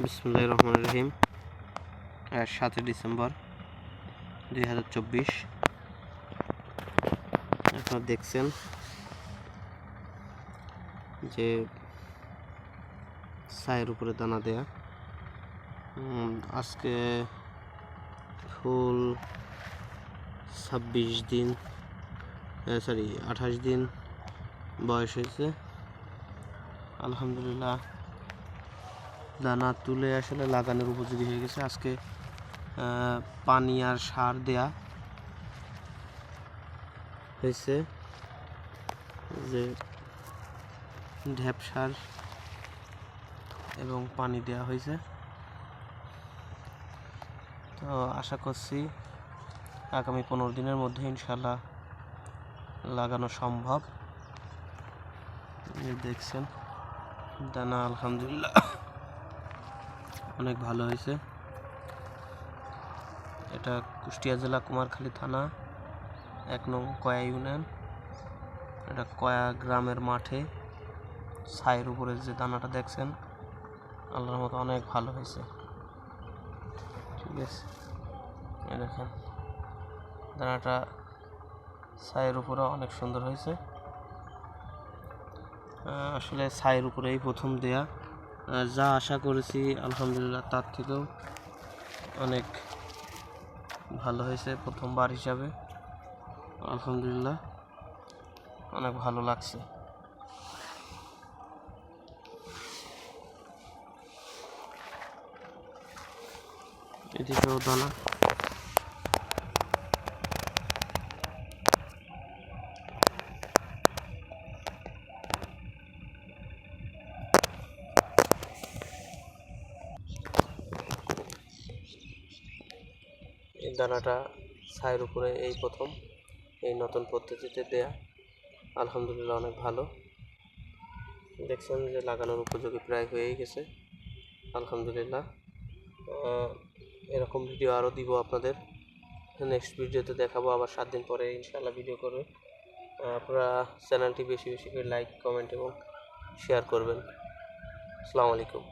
বিসমুল্লাহ রহমান রহিম সাতই ডিসেম্বর দুই হাজার চব্বিশ। আপনারা দেখছেন যে ছায়ের উপরে দানা দেয়া। আজকে ফুল ছাব্বিশ দিন সরি আঠাশ দিন বয়স হয়েছে। আলহামদুলিল্লাহ দানা তুলে আসলে লাগানোর উপযোগী হয়ে গেছে। আজকে পানি আর সার দেয়া হয়েছে যে ঢ্যাপ সার এবং পানি দেওয়া হয়েছে। তো আশা করছি আগামী পনেরো দিনের মধ্যে ইনশাল্লাহ লাগানো সম্ভব। দেখছেন, দানা আলহামদুলিল্লাহ। অনেক ভালো হয়েছে। এটা কুষ্টিয়া জেলা কুমারখালী থানা, এক নং কয়া ইউনিয়ন। এটা কয়া গ্রামের মাঠে। ছায়ের উপরে যে দানাটা দেখছেন, আল্লাহর মতো অনেক ভালো হয়েছে। ঠিক আছে। দেখেন, দানাটা ছায়ের উপরে অনেক সুন্দর হয়েছে। আসলে ছায়ের উপরেই প্রথম দেয়া। যা আশা করেছি, আলহামদুলিল্লাহ, তার থেকেও অনেক ভালো হয়েছে প্রথমবার হিসাবে। আলহামদুলিল্লাহ, অনেক ভালো লাগছে। এদিকেও দানা এই দানাটা ছায়ের উপরে এই প্রথম, এই নতুন পদ্ধতিতে দেয়া। আলহামদুলিল্লাহ অনেক ভালো। দেখছেন যে লাগানোর উপযোগী প্রায় হয়েই গেছে। আলহামদুলিল্লাহ। এরকম ভিডিও আরও দিব আপনাদের। নেক্সট ভিডিওতে দেখাবো, আবার সাত দিন পরে ইনশাআল্লাহ ভিডিও করবে। আপনারা চ্যানেলটি বেশি বেশি করে লাইক কমেন্ট এবং শেয়ার করবেন। আসসালামু আলাইকুম।